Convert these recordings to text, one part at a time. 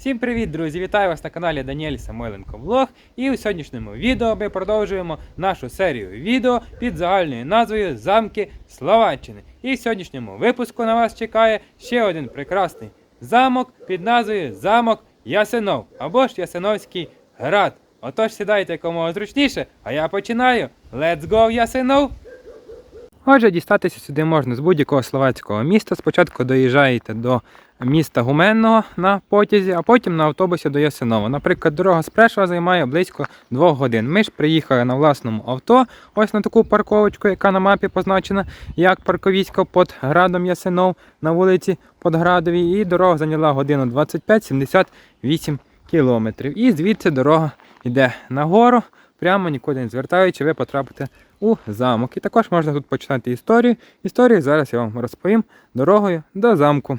Всім привіт, друзі! Вітаю вас на каналі Даніель Самойленко Влог. І у сьогоднішньому відео ми продовжуємо нашу серію відео під загальною назвою Замки Словаччини. І в сьогоднішньому випуску на вас чекає ще один прекрасний замок під назвою Замок Ясенов або ж Ясеновський град. Отож сідайте якомога зручніше, а я починаю. Let's go, Ясенов! Отже, дістатися сюди можна з будь-якого словацького міста. Спочатку доїжджаєте до міста Гуменного на потязі, а потім на автобусі до Ясинова. Наприклад, дорога з Прешова займає близько 2 годин. Ми ж приїхали на власному авто, ось на таку парковочку, яка на мапі позначена як парковіська під градом Ясинов на вулиці Подградовій. І дорога зайняла годину 25-78 кілометрів. І звідси дорога йде нагору, прямо нікуди не звертаючи, ви потрапите у замок. І також можна тут починати історію. Історію зараз я вам розповім дорогою до замку.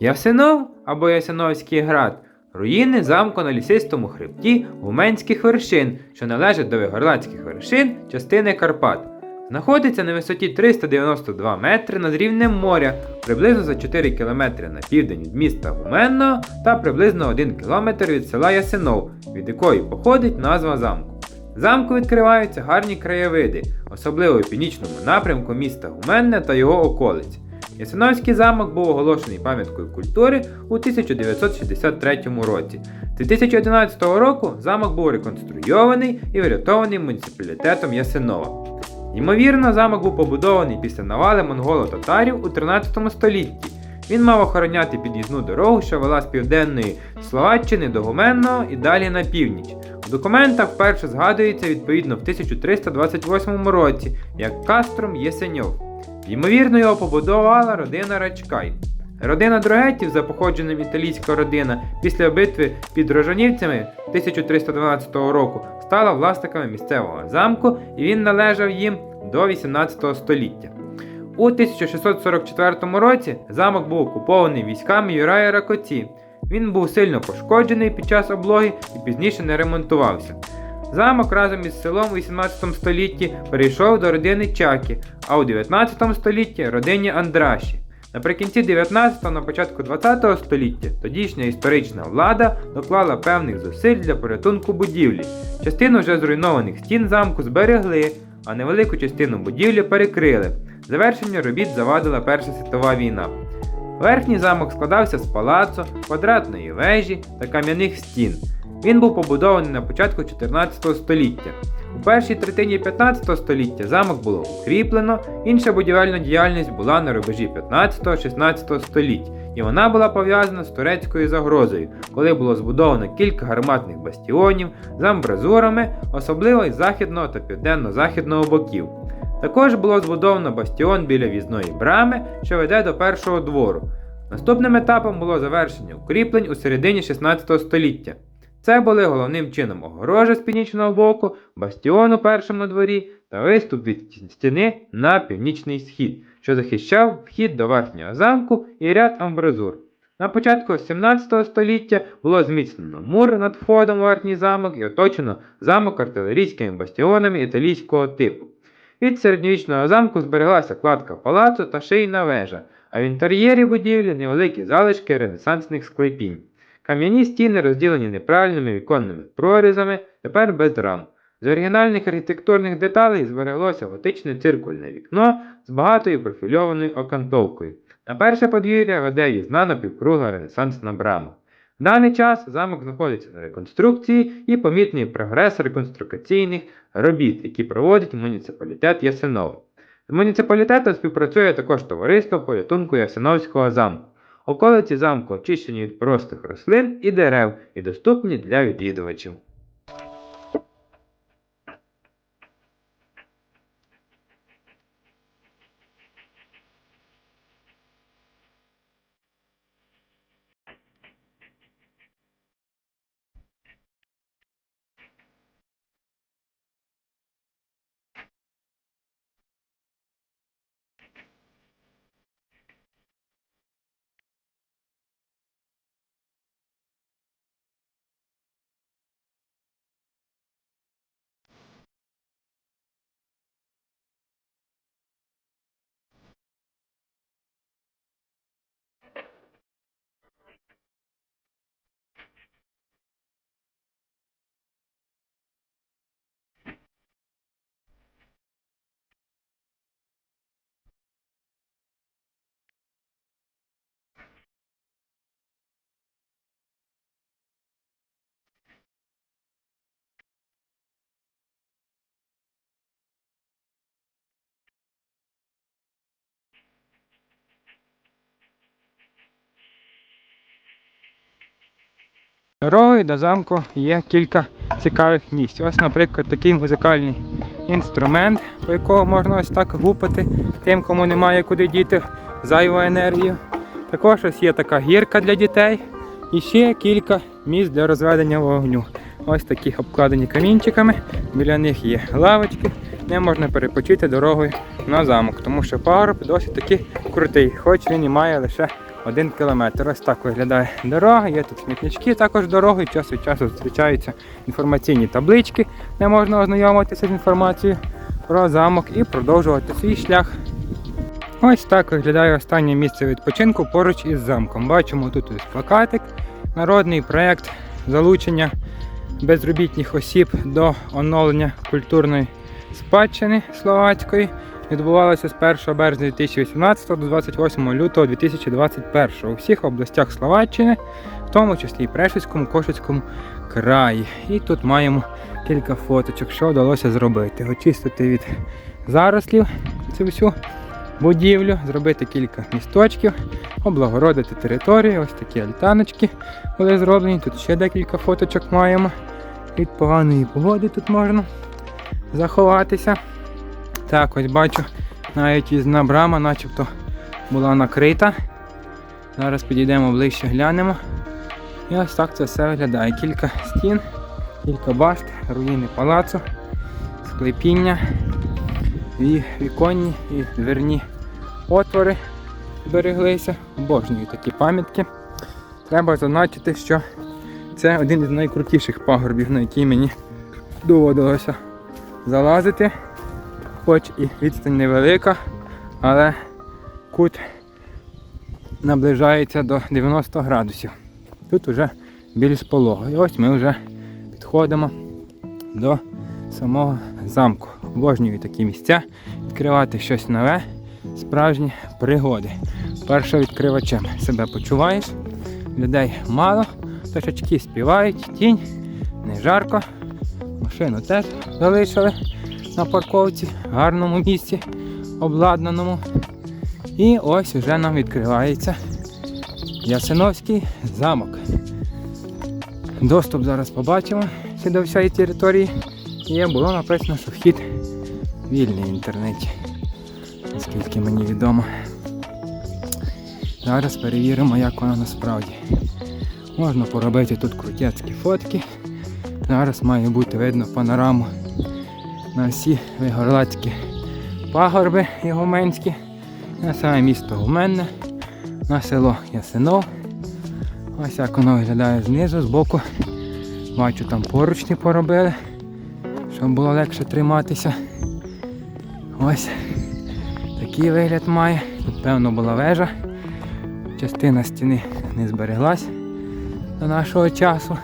Ясинов або Ясиновський град руїни замку на лісистому хребті Гуменських вершин, що належать до Вигорландських вершин частини Карпат. Знаходиться на висоті 392 метри над рівнем моря, приблизно за 4 кілометри на південь від міста Гуменного та приблизно 1 кілометр від села Ясенов, від якої походить назва замку. Замку відкриваються гарні краєвиди, особливо в північному напрямку міста Гуменне та його околиць. Ясиновський замок був оголошений пам'яткою культури у 1963 році. З 2011 року замок був реконструйований і врятований муніципалітетом Ясинова. Ймовірно, замок був побудований після навали монголо-татарів у 13 столітті. Він мав охороняти під'їзну дорогу, що вела з південної Словаччини до Гуменного і далі на північ. У документах вперше згадується відповідно в 1328 році як Кастром Єсеньов. Ймовірно, його побудувала родина Рачкай. Родина Дрогетів, за походженням італійська родина, після битви під Рожанівцями 1312 року стала власниками місцевого замку і він належав їм до 18 століття. У 1644 році замок був окупований військами Юрая Ракоці. Він був сильно пошкоджений під час облоги і пізніше не ремонтувався. Замок разом із селом у 18 столітті перейшов до родини Чакі, а у 19 столітті родині Андраші. Наприкінці 19 на початку 20 століття тодішня історична влада доклала певних зусиль для порятунку будівлі. Частину вже зруйнованих стін замку зберегли, а невелику частину будівлі перекрили. Завершення робіт завадила Перша світова війна. Верхній замок складався з палацу, квадратної вежі та кам'яних стін. Він був побудований на початку 14 століття. У першій третині 15 століття замок було укріплено, інша будівельна діяльність була на рубежі 15-16 століть, і вона була пов'язана з турецькою загрозою, коли було збудовано кілька гарматних бастіонів з амбразурами, особливо із західного та південно-західного боків. Також було збудовано бастіон біля в'їзної брами, що веде до першого двору. Наступним етапом було завершення укріплень у середині 16 століття. Це були головним чином огорожа з північного боку, бастіон у першому на дворі та виступ від стіни на північний схід, що захищав вхід до верхнього замку і ряд амбразур. На початку 17 століття було зміцнено мур над входом у верхній замок і оточено замок артилерійськими бастіонами італійського типу. Від середньовічного замку збереглася кладка палацу та шийна вежа, а в інтер'єрі будівлі невеликі залишки ренесансних склепінь. Кам'яні стіни розділені неправильними віконними прорізами, тепер без рам. З оригінальних архітектурних деталей збереглося готичне циркульне вікно з багатою профільованою окантовкою. На перше подвір'я веде в'їзна напівкругла ренесансна брама. В даний час замок знаходиться на реконструкції і помітний прогрес реконструкційних робіт, які проводить муніципалітет Ясенова. З муніципалітетом співпрацює також товариство порятунку Ясеновського замку. Околиці замку очищені від простих рослин і дерев і доступні для відвідувачів. Дорогою до замку є кілька цікавих місць. Ось, наприклад, такий музикальний інструмент, по якого можна ось так гупати тим, кому немає куди діти зайву енергію. Також ось є така гірка для дітей. І ще кілька місць для розведення вогню. Ось такі обкладені камінчиками. Біля них є лавочки, де можна перепочити дорогою на замок, тому що пагорб досить таки крутий, хоч він і має лише один кілометр. Ось так виглядає дорога. Є тут смітнички, також дороги. Час від часу зустрічаються інформаційні таблички, де можна ознайомитися з інформацією про замок і продовжувати свій шлях. Ось так виглядає останнє місце відпочинку поруч із замком. Бачимо тут ось плакатик, народний проєкт залучення безробітних осіб до оновлення культурної спадщини словацької. Відбувалося з 1 березня 2018 до 28 лютого 2021 у всіх областях Словаччини, в тому числі і Прешівському, Кошицькому краї. І тут маємо кілька фоточок, що вдалося зробити. Очистити від зарослів цю всю будівлю, зробити кілька місточків, облагородити територію. Ось такі альтаночки були зроблені. Тут ще декілька фоточок маємо. Від поганої погоди тут можна заховатися. Так, ось бачу, навіть ізна брама начебто була накрита. Зараз підійдемо ближче, глянемо. І ось так це все виглядає. Кілька стін, кілька башт, руїни палацу, склепіння, і віконні і дверні отвори збереглися. Обожнюю такі пам'ятки. Треба зазначити, що це один із найкрутіших пагорбів, на який мені доводилося залазити. Хоч і відстань невелика, але кут наближається до 90 градусів. Тут вже більш полого. І ось ми вже підходимо до самого замку. Обожнюю такі місця, відкривати щось нове, справжні пригоди. Перше відкривачем себе почуваєш, людей мало, пташечки співають, тінь, не жарко. Машину теж залишили на парковці, в гарному місці, обладнаному. І ось вже нам відкривається Ясиновський замок. Доступ зараз побачимо до всієї території. І було написано, що вхід вільний в інтернеті, наскільки мені відомо. Зараз перевіримо, як воно насправді. Можна поробити тут крутяцькі фотки. Зараз має бути видно панораму на всі вигорлацькі пагорби Єгуменські, на саме місто Гуменне, на село Ясинов. Ось як воно виглядає знизу, збоку. Бачу, там поручні поробили, щоб було легше триматися. Ось такий вигляд має. Тут певно була вежа. Частина стіни не збереглась до нашого часу.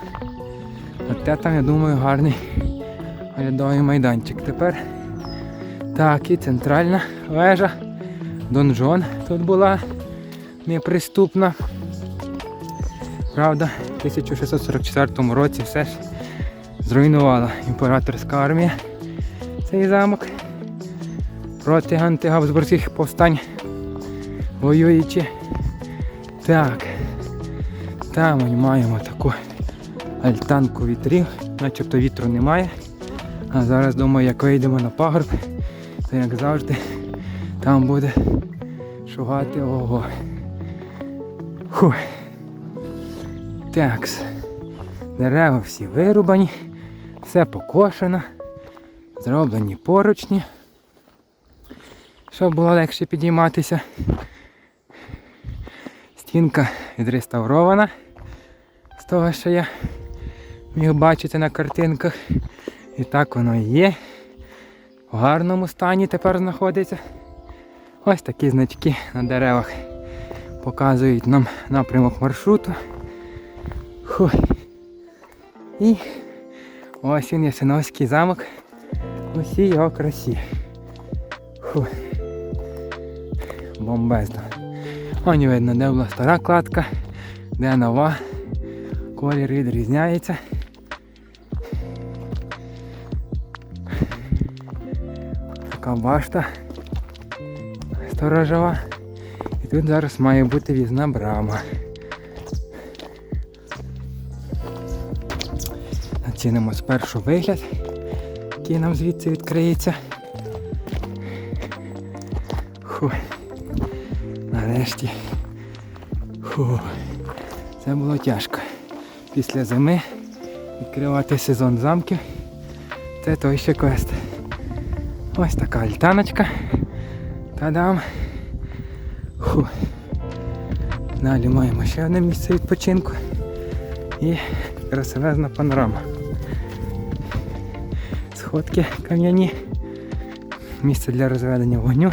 Оте там, я думаю, гарний оглядовий майданчик. Тепер так, і центральна вежа. Донжон тут була неприступна. Правда, в 1644 році все ж зруйнувала імператорська армія цей замок проти антигабсбурзьких повстань воюючи. Так, там маємо таку альтанку вітрів, начебто вітру немає. А зараз думаю, як вийдемо на пагорб, то як завжди там буде шугати ого. Фух. Такс. Дерева всі вирубані, все покошено, зроблені поручні, щоб було легше підійматися. Стінка відреставрована з того, що я міг бачити на картинках. І так воно і є. В гарному стані тепер знаходиться. Ось такі значки на деревах показують нам напрямок маршруту. Фух. І ось він Ясиновський замок. У всій його красі. Фух. Бомбезно. Ось видно, де була стара кладка, де нова. Колір відрізняється. Така башта сторожова. І тут зараз має бути візна брама. оцінимо спершу вигляд, який нам звідси відкриється. Фу. Нарешті. Фу. Це було тяжко. Після зими відкривати сезон замків. Це той ще квест. Ось така альтаночка. Та-дам. Фу. Далі маємо ще одне місце відпочинку і красивезна панорама. Сходки кам'яні, місце для розведення вогню.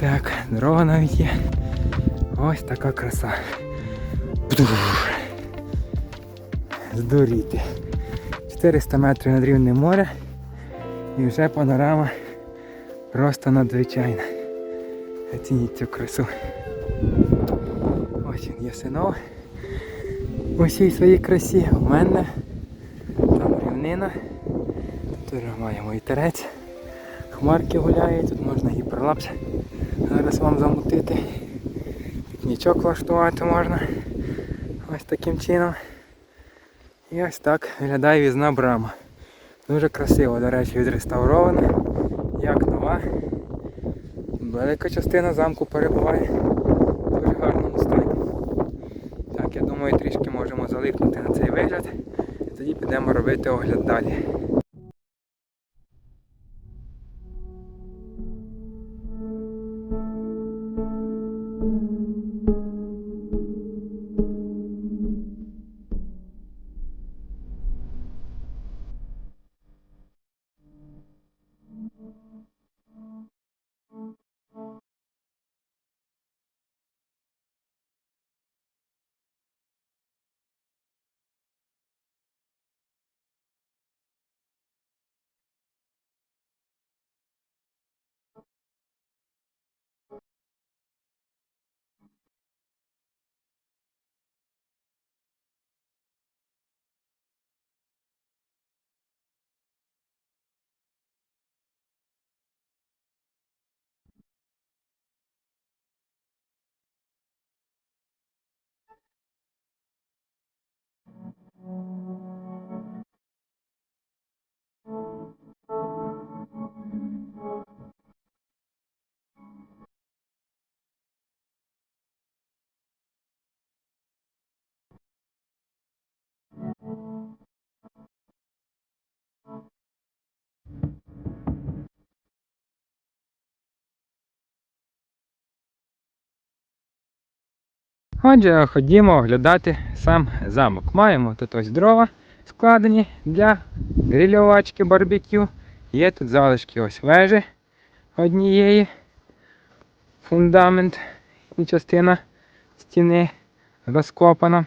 Так, дорога навіть є. Ось така краса. Здуріти. 400 метрів над рівнем моря і вже панорама просто надзвичайна. Оцініть цю красу. Ось він ясинов. У всій своїй красі. У мене там рівнина. Тут маємо вітерець. Хмарки гуляють, тут можна гіперлапс. Зараз вам замутити. Пікнічок влаштувати можна. Ось таким чином. І ось так виглядає візна брама. Дуже красиво, до речі, відреставрована, як нова. Велика частина замку перебуває в дуже гарному стані. Так, я думаю, трішки можемо залипнути на цей вигляд. І тоді підемо робити огляд далі. Отже, ходімо оглядати сам замок. Маємо тут ось дрова складені для грильовочки, барбекю. Є тут залишки ось вежі однієї, фундамент і частина стіни розкопана.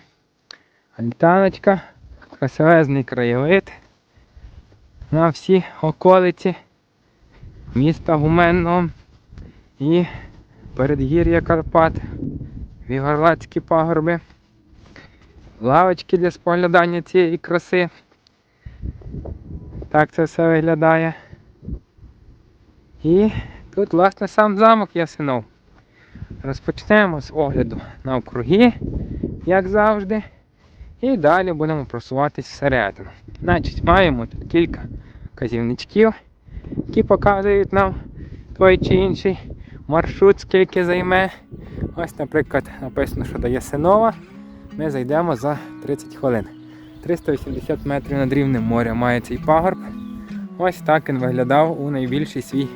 Альтаночка, красивезний краєвид на всі околиці міста Гуменного і передгір'я Карпат. Вігорлацькі пагорби, лавочки для споглядання цієї краси. Так це все виглядає. І тут, власне, сам замок Ясинов. Розпочнемо з огляду навкруги, як завжди. І далі будемо просуватись всередину. Значить, маємо тут кілька казівничків, які показують нам той чи інший маршрут, скільки займе. Ось, наприклад, написано, що до Ясинова ми зайдемо за 30 хвилин. 380 метрів над рівнем моря має цей пагорб. Ось так він виглядав у найбільший свій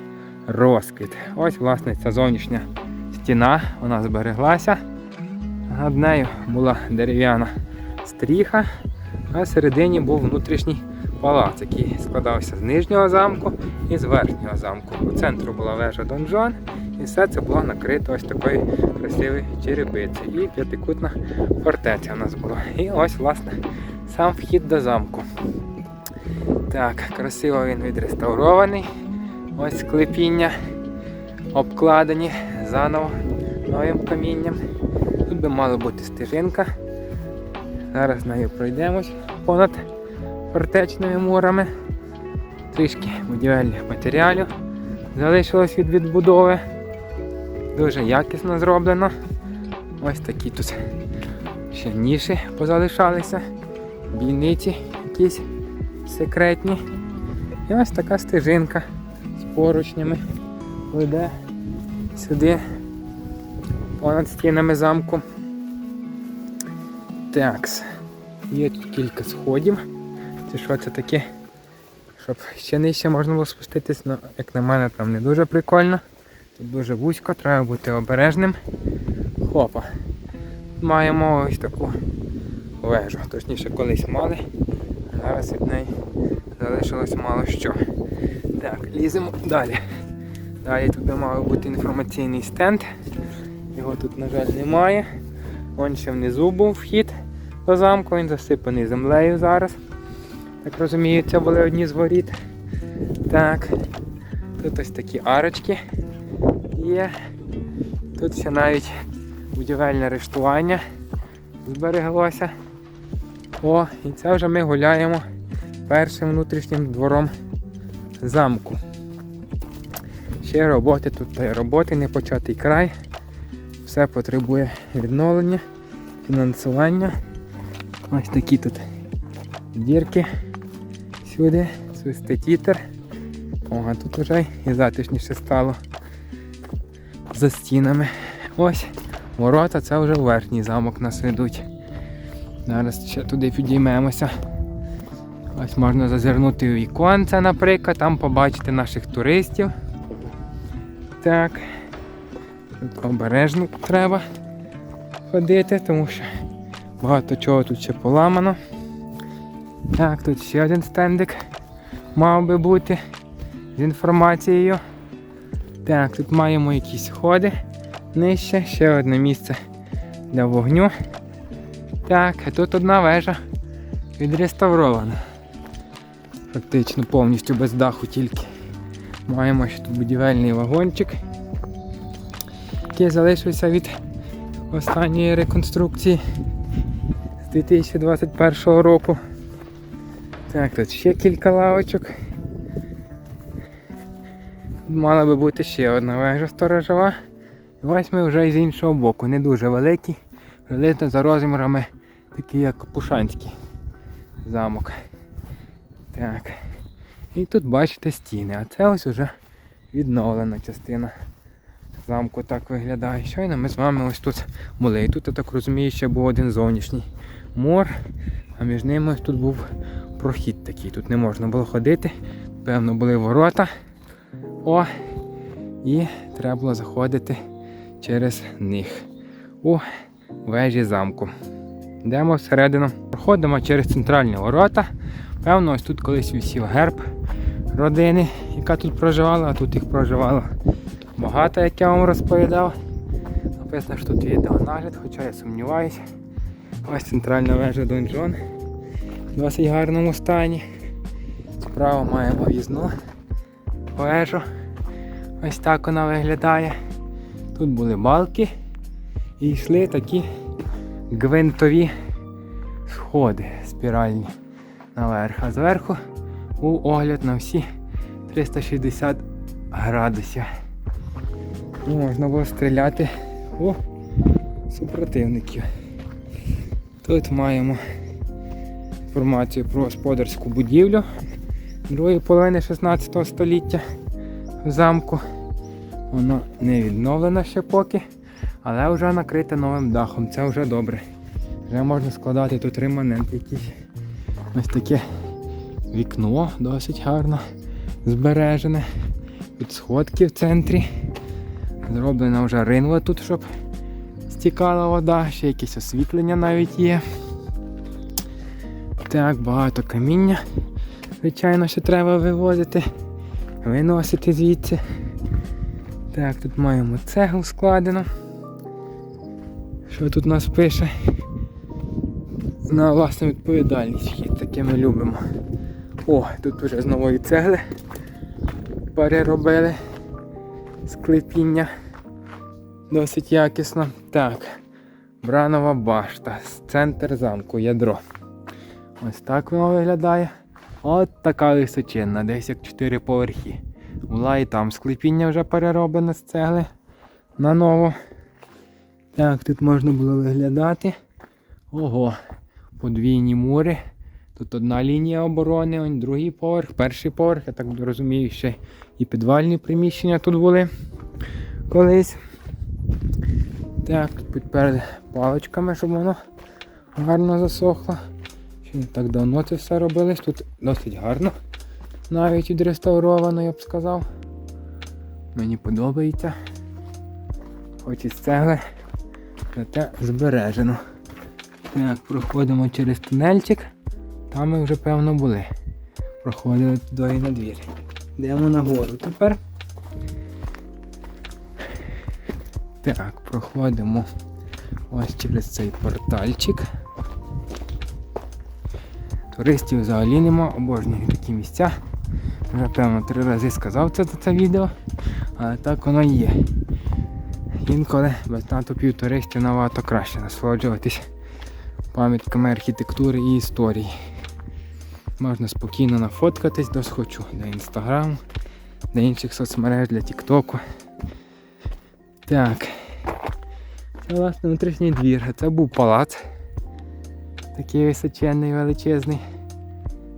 розквіт. Ось, власне, ця зовнішня стіна, вона збереглася. Над нею була дерев'яна стріха, а всередині був внутрішній палац, який складався з нижнього замку і з верхнього замку. У центру була вежа донжон, і все це було накрито ось такою красивою черепицею. І п'ятикутна фортеця у нас була. І ось, власне, сам вхід до замку. Так, красиво він відреставрований. Ось склепіння обкладені заново новим камінням. Тут би мала бути стежинка. Зараз нею пройдемось понад фортечними мурами. Трішки будівельних матеріалів залишилось від відбудови. Дуже якісно зроблено. Ось такі тут ще ніші позалишалися. бійниці якісь секретні. І ось така стежинка з поручнями веде сюди понад стінами замку. Такс. Є тут кілька сходів. Це що це таке? Щоб ще нижче можна було спуститись, але як на мене там не дуже прикольно. Тут дуже вузько, треба бути обережним. Хопа. Маємо ось таку вежу. Точніше колись мали. Зараз від неї залишилось мало що. Так, ліземо далі. Далі тут мав бути інформаційний стенд. Його тут, на жаль, немає. Вон ще внизу був вхід до замку, він засипаний землею зараз. Так розумію, це були одні з воріт. Так. Тут ось такі арочки є. Тут ще навіть будівельне рештування збереглося. О, і це вже ми гуляємо першим внутрішнім двором замку. Ще роботи, тут та роботи, не початий край. Все потребує відновлення, фінансування. Ось такі тут дірки сюди, свистить вітер. О, а тут вже і затишніше стало за стінами. Ось ворота, це вже верхній замок нас ведуть. Зараз ще туди підіймемося. Ось можна зазирнути у віконце, наприклад, там побачити наших туристів. Так. Тут обережно треба ходити, тому що багато чого тут ще поламано. Так, тут ще один стендик мав би бути з інформацією. Так, тут маємо якісь сходи нижче, ще одне місце для вогню. Так, а тут одна вежа відреставрована. Фактично повністю без даху тільки. Маємо ще тут будівельний вагончик, який залишився від останньої реконструкції з 2021 року. Так, тут ще кілька лавочок. Мала би бути ще одна вежа сторожова. І ось ми вже з іншого боку, не дуже великий, приблизно за розмірами такий як Пушанський замок. Так. І тут бачите стіни, а це ось уже відновлена частина замку так виглядає. Щойно ми з вами ось тут були. І тут, я так розумію, ще був один зовнішній мор, а між ними ось тут був прохід такий. Тут не можна було ходити. Певно, були ворота. О! І треба було заходити через них у вежі замку. Йдемо всередину, проходимо через центральні ворота. Певно, ось тут колись висів герб родини, яка тут проживала, а тут їх проживало багато, як я вам розповідав. Написано, що тут відеонагляд, хоча я сумніваюся. Ось центральна вежа донжон. В досить гарному стані. Справа маємо в'їзну вежу. Ось так вона виглядає. Тут були балки і йшли такі гвинтові сходи спіральні наверх. А зверху був огляд на всі 360 градусів. І можна було стріляти у супротивників. Тут маємо інформацію про господарську будівлю другої половини 16 століття в замку. Воно не відновлено ще поки, але вже накрите новим дахом. Це вже добре. Вже можна складати тут реманент якийсь. Ось таке вікно досить гарно збережене. Тут сходки в центрі. Зроблена вже ринва тут, щоб стікала вода, ще якесь освітлення навіть є. Так, багато каміння. Звичайно, що треба вивозити, виносити звідси. Так, тут маємо цеглу складено. Що тут нас пише? На власну відповідальність вхід, таке ми любимо. О, тут вже з нової цегли переробили склепіння. Досить якісно. Так, Бранова башта, центр замку, ядро. Ось так воно виглядає. От така височинна, десь як 4 поверхи. Була і там склепіння вже перероблене з цегли на ново. Так, тут можна було виглядати. Ого, подвійні мури, Тут одна лінія оборони, он другий поверх, перший поверх, я так розумію, ще і підвальні приміщення тут були колись. Так, тут підперли паличками, щоб воно гарно засохло. Ще не так давно це все робилось. Тут досить гарно. Навіть відреставровано, я б сказав. Мені подобається. Хоч із цегли, зате збережено. Так, проходимо через тунельчик. Там ми вже певно були. Проходили туди і на двір. Йдемо нагору тепер. Так, проходимо ось через цей портальчик. Туристів взагалі нема, обожнюю такі місця. Вже певно три рази сказав це за це відео, але так воно і є. Інколи без натовпів туристів набагато краще насолоджуватись пам'ятками архітектури і історії. Можна спокійно нафоткатись до схочу для інстаграму, для інших соцмереж, для Тіктоку. Так. Це власне внутрішній двір, це був палац. Такий височенний, величезний.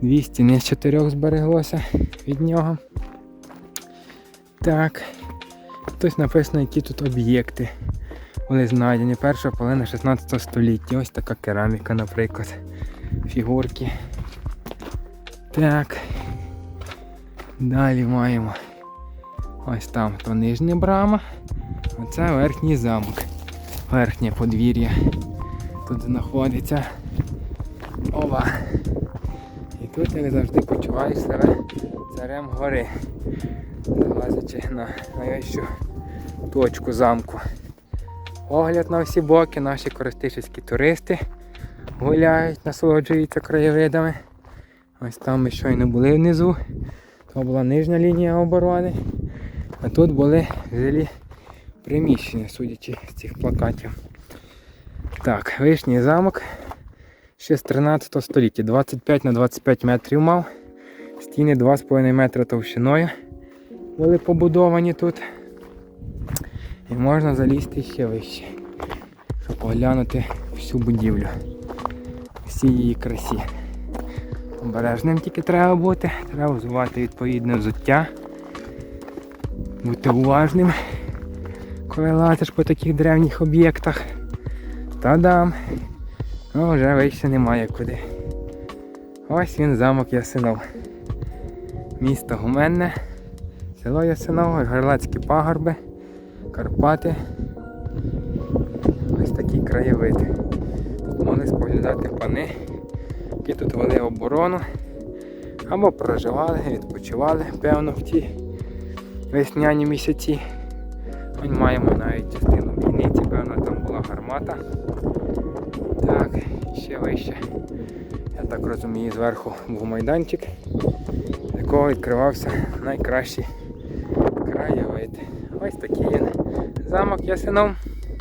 Дві стіни з чотирьох збереглося від нього. Так. Тут написано, які тут об'єкти були знайдені. Перша половина 16 століття. Ось така кераміка, наприклад. Фігурки. Так. Далі маємо. Ось там то нижня брама. Оце верхній замок. Верхнє подвір'я. Тут знаходиться. Ова. І тут, як завжди, почуваєш себе царем гори. Залазячи на найвищу точку замку. Огляд на всі боки, наші користичівські туристи гуляють, насолоджуються краєвидами. Ось там ми щойно були внизу. То була нижня лінія оборони. А тут були жилі приміщення, судячи з цих плакатів. Так, вишній замок ще з 13 століття. 25 на 25 метрів мав. Стіни 2,5 метра товщиною були побудовані тут. І можна залізти ще вище, щоб оглянути всю будівлю. Всі її красі. Обережним тільки треба бути, треба взувати відповідне взуття. Бути уважним, коли лазиш по таких древніх об'єктах. Та-дам! Ну, вже вище немає куди. Ось він замок Ясинов. Місто Гуменне, село Ясинов, Гарлацькі пагорби, Карпати. Ось такий краєвид. Тут могли споглядати пани, які тут вели оборону. Або проживали, відпочивали, певно, в ті весняні місяці. Ми маємо навіть частину бійниці, певно, там була гармата. Так, ще вище. Я так розумію, зверху був майданчик, з якого відкривався найкращий краєвид. Ось такий він замок Ясином.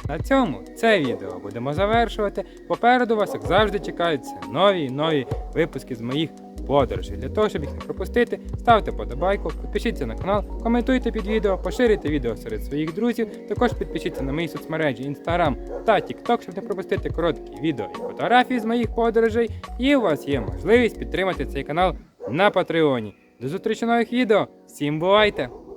На цьому це відео будемо завершувати. Попереду вас, як завжди, чекаються нові і нові випуски з моїх подорожей. Для того, щоб їх не пропустити, ставте подобайку, підпишіться на канал, коментуйте під відео, поширюйте відео серед своїх друзів. Також підпишіться на мої соцмережі Instagram та TikTok, щоб не пропустити короткі відео і фотографії з моїх подорожей. І у вас є можливість підтримати цей канал на Патреоні. До зустрічі нових відео. Всім бувайте!